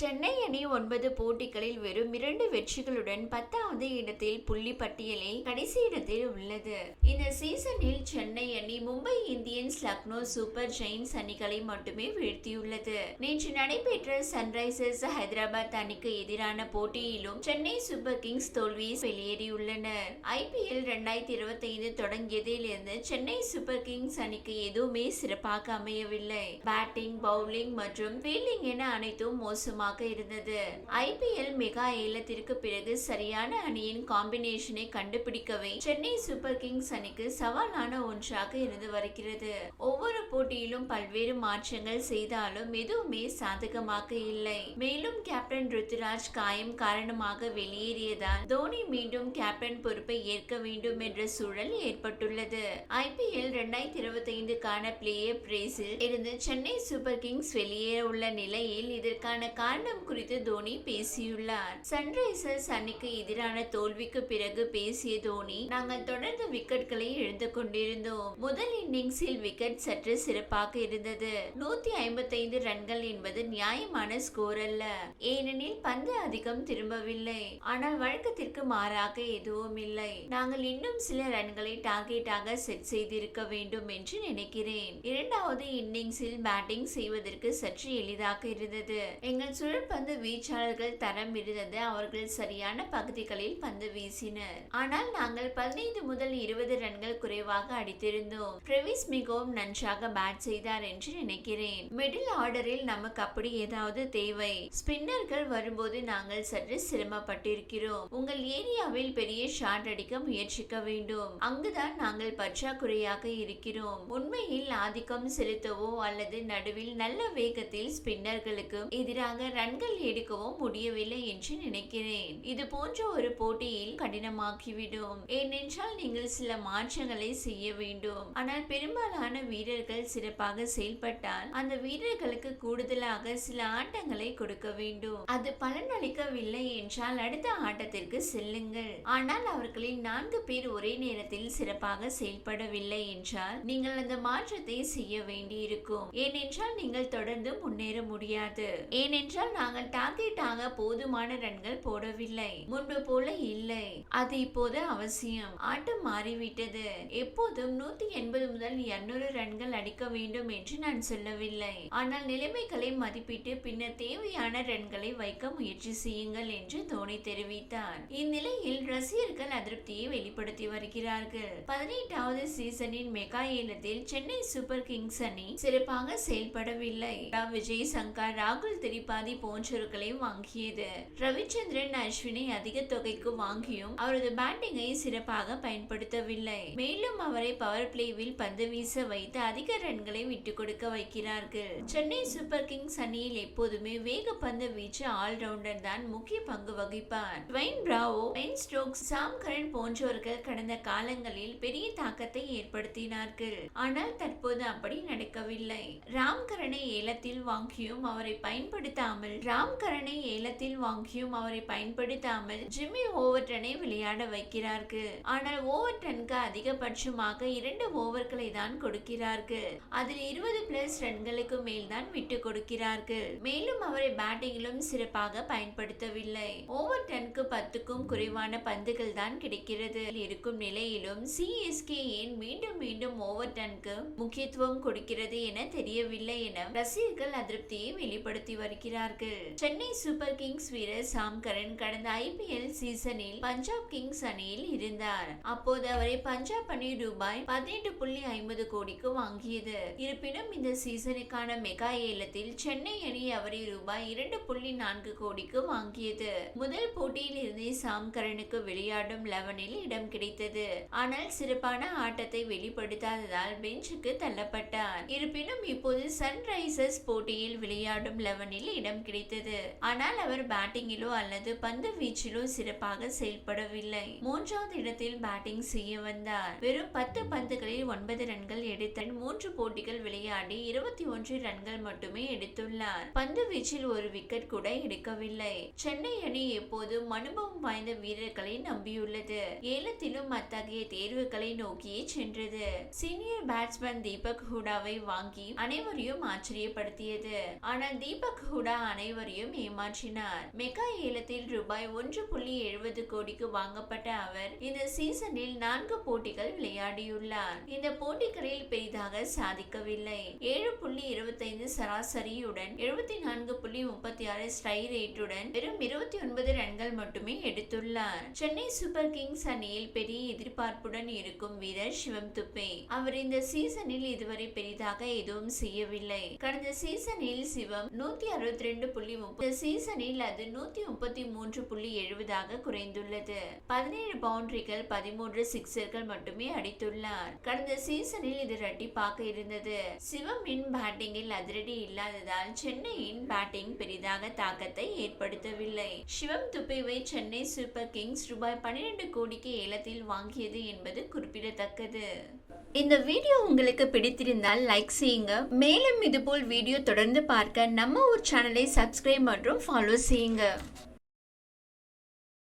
சென்னை அணி ஒன்பது போட்டிகளில் வெறும் இரண்டு வெற்றிகளுடன் பத்தாவது இடத்தில் புள்ளி பட்டியலில் கடைசி இடத்தில் உள்ளது. இந்த சீசனில் சென்னை அணி Mumbai Indians Lucknow super giants அணிகளை மட்டுமே வீழ்த்தியுள்ளது. நேற்று நடைபெற்ற சன்ரைசர்ஸ் ஹைதராபாத் அணிக்கு எதிரான போட்டியிலும் சென்னை சூப்பர் கிங்ஸ் தோல்வியை வெளியேறியுள்ளனர். ஐபிஎல் இரண்டாயிரத்தி இருபத்தி ஐந்து தொடங்கியதிலிருந்து சென்னை சூப்பர் கிங்ஸ் அணிக்கு எதுவுமே சிறப்பாக அமையவில்லை. பேட்டிங் பவுலிங் மற்றும் ஃபீல்டிங் என அனைத்தும் மோசமாக அதிகமாக இருந்தது. ஐபிஎல் மெகா ஏலத்திற்கு பிறகு சரியான அணியின் காம்பினேஷனை கண்டுபிடிக்கவே சென்னை சூப்பர் கிங்ஸ் அணிக்கு சவாலான ஒன்றாக இருந்து வருகிறது. ஒவ்வொரு போட்டியிலும் பல்வேறு மாற்றங்கள் செய்தாலும் எதுவுமே சாதகமாக இல்லை. மேலும் கேப்டன் ருத்துராஜ் காயம் காரணமாக வெளியேறியதால் தோனி மீண்டும் கேப்டன் பொறுப்பை ஏற்க வேண்டும் என்ற சூழல் ஏற்பட்டுள்ளது. ஐபிஎல் இரண்டாயிரத்தி இருபத்தி ஐந்துக்கான பிளேயர் பிரேஸில் இருந்து சென்னை சூப்பர் கிங்ஸ் வெளியேற உள்ள நிலையில் இதற்கான காரணம் குறித்து தோனி பேசியுள்ளார். சன்ரைசர்ஸ் அணிக்கு எதிரான தோல்விக்கு பிறகு பேசிய தோனி நாங்கள் தொடர்ந்து விக்கெட்களை இழந்து கொண்டிருந்தோம். முதல் இன்னிங்ஸில் விக்கெட் சற்று சிறப்பாக இருந்தது. நூத்தி ஐம்பத்தைந்து ரன்கள் என்பது நியாயமான ஸ்கோர் அல்ல. ஏனெனில் பந்து அதிகம் திரும்பவில்லை. ஆனால் வழக்கத்திற்கு மாறாக எதுவும் இல்லை. நாங்கள் இன்னும் சில ரன்களை டார்கெட்டாக செட் செய்திருக்க வேண்டும் என்று நினைக்கிறேன். இரண்டாவது இன்னிங்ஸில் பேட்டிங் செய்வதற்கு சற்று எளிதாக இருந்தது. எங்கள் சுழற்பந்து வீச்சாளர்கள் தரம் இருந்தது அவர்கள் சரியான பகுதிகளில் பந்து வீசினர். ஆனால் நாங்கள் பதினைந்து முதல் இருபது ரன்கள் குறைவாக அடித்திருந்தோம். பிரவிஸ் மிகவும் நன்றாக பேட் செய்தார் என்று நினைக்கிறேன். மிடில் ஆர்டரில் நமக்கு அப்படி ஏதாவது தேவை? ஸ்பின்னர்கள் வரும்போது நாங்கள் சற்று சிரமப்பட்டிருக்கிறோம். உங்கள் ஏரியாவில் பெரிய ஷாட் அடிக்க முயற்சிக்க வேண்டும். அங்குதான் நாங்கள் பற்றாக்குறையாக இருக்கிறோம். உண்மையில் ஆதிக்கம் செலுத்தவோ அல்லது நடுவில் நல்ல வேகத்தில் ஸ்பின்னர்களுக்கு எதிராக ரன்கள் எடுக்கவும் முடியவில்லை என்று நினைக்கிறேன். இது போன்ற ஒரு போட்டியில் கடினமாக்கிவிடும் ஏனென்றால் நீங்கள் சில மாற்றங்களை செய்ய வேண்டும். ஆனால் பெரும்பாலான வீரர்கள் சிறப்பாக செயல்பட்டால் அந்த வீரர்களுக்கு கூடுதலாக சில ஆட்டங்களை கொடுக்க வேண்டும். அது பலனளிக்கவில்லை என்றால் அடுத்த ஆட்டத்திற்கு செல்லுங்கள். ஆனால் அவர்களின் நான்கு பேர் ஒரே நேரத்தில் சிறப்பாக செயல்படவில்லை என்றால் நீங்கள் அந்த மாற்றத்தை செய்ய வேண்டியிருக்கும். ஏனென்றால் நீங்கள் தொடர்ந்து முன்னேற முடியாது. ஏனென்றால் என்றால் நாங்கள் டார்கெட்டாக போதுமான ரன்கள் போடவில்லை. முன்பு போல இல்லை. அது இப்போது அவசியம். ஆட்டம் மாறிவிட்டது. எப்போதும் நூத்தி எண்பது முதல் இருநூறு ரன்கள் அடிக்க வேண்டும் என்று நான் சொல்லவில்லை. ஆனால் நிலைமைகளை மதிப்பிட்டு பின்னர் தேவையான ரன்களை வைக்க முயற்சி செய்யுங்கள் என்று தோனி தெரிவித்தார். இந்நிலையில் ரசிகர்கள் அதிருப்தியை வெளிப்படுத்தி வருகிறார்கள். பதினெட்டாவது சீசனின் மெகா ஏலத்தில் சென்னை சூப்பர் கிங்ஸ் அணி சிறப்பாக செயல்படவில்லை. விஜய் சங்கர் ராகுல் திரிபாதி பாதி போன்றவர்களையும் வாங்கியது. ரவிச்சந்திரன் அஸ்வினை அதிக தொகைக்கு வாங்கியும் அவரது பேட்டிங்கை சிறப்பாக பயன்படுத்தவில்லை. மேலும் அவரை பவர் பிளேவில் பந்து வீச வைத்து அதிக ரன்களை விட்டுக் கொடுக்க வைக்கிறார்கள். சென்னை சூப்பர் கிங்ஸ் அணியில் எப்போதுமே வேக பந்து வீச்சு ஆல்ரவுண்டர் தான் முக்கிய பங்கு வகிப்பார். Dwayne Bravo Ben Stokes Sam Curran போன்றவர்கள் கடந்த காலங்களில் பெரிய தாக்கத்தை ஏற்படுத்தினார்கள். ஆனால் தற்போது அப்படி நடக்கவில்லை. ராம் கரனை ஏலத்தில் வாங்கியும் அவரை பயன்படுத்தாமல் ராம் ராம்கரனை ஏலத்தில் வாங்கியும் அவரை பயன்படுத்தாமல் ஜிம்மி ஓவர்டனை விளையாட வைக்கிறார்கள் ஆனால் ஓவர்டனுக்கு அதிகபட்சமாக இரண்டு ஓவர்களை தான் கொடுக்கிறார்கள் அதில் இருபது பிளஸ் ரன்களுக்கு மேல் தான் விட்டு கொடுக்கிறார்கள் மேலும் அவரை பேட்டிங்கிலும் சிறப்பாக பயன்படுத்தவில்லை. ஓவர் டனுக்கு பத்துக்கும் குறைவான பந்துகள் தான் கிடைக்கிறது. இருக்கும் நிலையிலும் சிஎஸ்கே ஏன் மீண்டும் மீண்டும் ஓவர்டனுக்கு முக்கியத்துவம் கொடுக்கிறது என தெரியவில்லை என ரசிகர்கள் அதிருப்தியை வெளிப்படுத்தி இருக்கு. சென்னை சூப்பர் கிங்ஸ் வீரர் சாம் கரன் கடந்த ஐபிஎல் சீசனில் பஞ்சாப் கிங்ஸ் அணியில் இருந்தார். அப்போது அவரை பஞ்சாப் அணி ரூபாய் பதினெட்டு புள்ளி ஐம்பது கோடிக்கு வாங்கியது. இருப்பினும் இந்த சீசனுக்கான மெகா ஏலத்தில் சென்னை அணி அவரை ரூபாய் இரண்டு புள்ளி நான்கு கோடிக்கு வாங்கியது. முதல் போட்டியில் இருந்தே சாம் கரனுக்கு விளையாடும் லெவனில் இடம் கிடைத்தது. ஆனால் சிறப்பான ஆட்டத்தை வெளிப்படுத்தாததால் பெஞ்சுக்கு தள்ளப்பட்டார். இருப்பினும் இப்போது சன்ரைசர்ஸ் போட்டியில் விளையாடும் லெவனில் இடம் கிடைத்தது. ஆனால் அவர் பேட்டிங்கிலோ அல்லது பந்து வீச்சிலோ சிறப்பாக செயல்படவில்லை. மூன்றாவது இடத்தில் பேட்டிங் செய்ய வந்தார். வெறும் பத்து பந்துகளில் ஒன்பது ரன்கள் எடுத்த மூன்று போட்டிகள் விளையாடி இருபத்தி ஒன்று ரன்கள் மட்டுமே எடுத்துள்ளார். பந்து வீச்சில் ஒரு விக்கெட் கூட எடுக்கவில்லை. சென்னை அணி எப்போதும் அனுபவம் வாய்ந்த வீரர்களை நம்பியுள்ளது. ஏலத்திலும் அத்தகைய தேர்வுகளை நோக்கியே சென்றது. சீனியர் பேட்ஸ்மேன் தீபக் ஹூடாவை வாங்கி அனைவரையும் ஆச்சரியப்படுத்தியது. ஆனால் தீபக் ஹூடா அனைவரையும் ஏமாற்றினார். மெகா ஏலத்தில் ரூபாய் ஒன்று புள்ளி எழுபது கோடிக்கு வாங்கப்பட்ட அவர் இந்த சீசனில் நான்கு போட்டிகள் விளையாடியுள்ளார். இந்த போட்டிகளில் பெரிதாக சாதிக்கவில்லை. ஏழு புள்ளி இருபத்தைந்து சராசரியுடன் எழுபத்தி நான்கு புள்ளி முப்பத்தி ஆறு ஸ்ட்ரை ரேட்டுடன் வெறும் இருபத்தி ஒன்பது ரன்கள் மட்டுமே எடுத்துள்ளார். சென்னை சூப்பர் கிங்ஸ் அணியில் பெரிய எதிர்பார்ப்புடன் இருக்கும் வீரர் சிவம் துப்பே. அவர் இந்த சீசனில் இதுவரை பெரிதாக எதுவும் செய்யவில்லை. கடந்த சீசனில் சிவம் நூத்தி அறுபத்தி ரெண்டு புள்ளி முப்பது. சீசனில் அது நூத்தி முப்பத்தி மூன்று புள்ளி எழுபதாக குறைந்துள்ளது. பதினேழு பவுண்டரிகள் பதிமூன்று சிக்ஸர்கள் மட்டுமே அடித்துள்ளார். கடந்த சீசனில் இது இரட்டிப்பாக இருந்தது. சிவமின் பேட்டிங்கில் அதிரடி இல்லாததால் சென்னையின் பேட்டிங் பெரிதாக தாக்கத்தை ஏற்படுத்தவில்லை. சிவம் துப்பேவை சென்னை சூப்பர் கிங்ஸ் ரூபாய் பன்னிரண்டு கோடிக்கு ஏலத்தில் வாங்கியது என்பது குறிப்பிடத்தக்கது. இந்த வீடியோ உங்களுக்கு பிடித்திருந்தால் லைக் செய்யுங்க. மேலும் இதுபோல் வீடியோ தொடர்ந்து பார்க்க நம்ம ஊர் சேனலை சேனலை சப்ஸ்கிரைப் மற்றும் ஃபாலோ செய்யுங்க.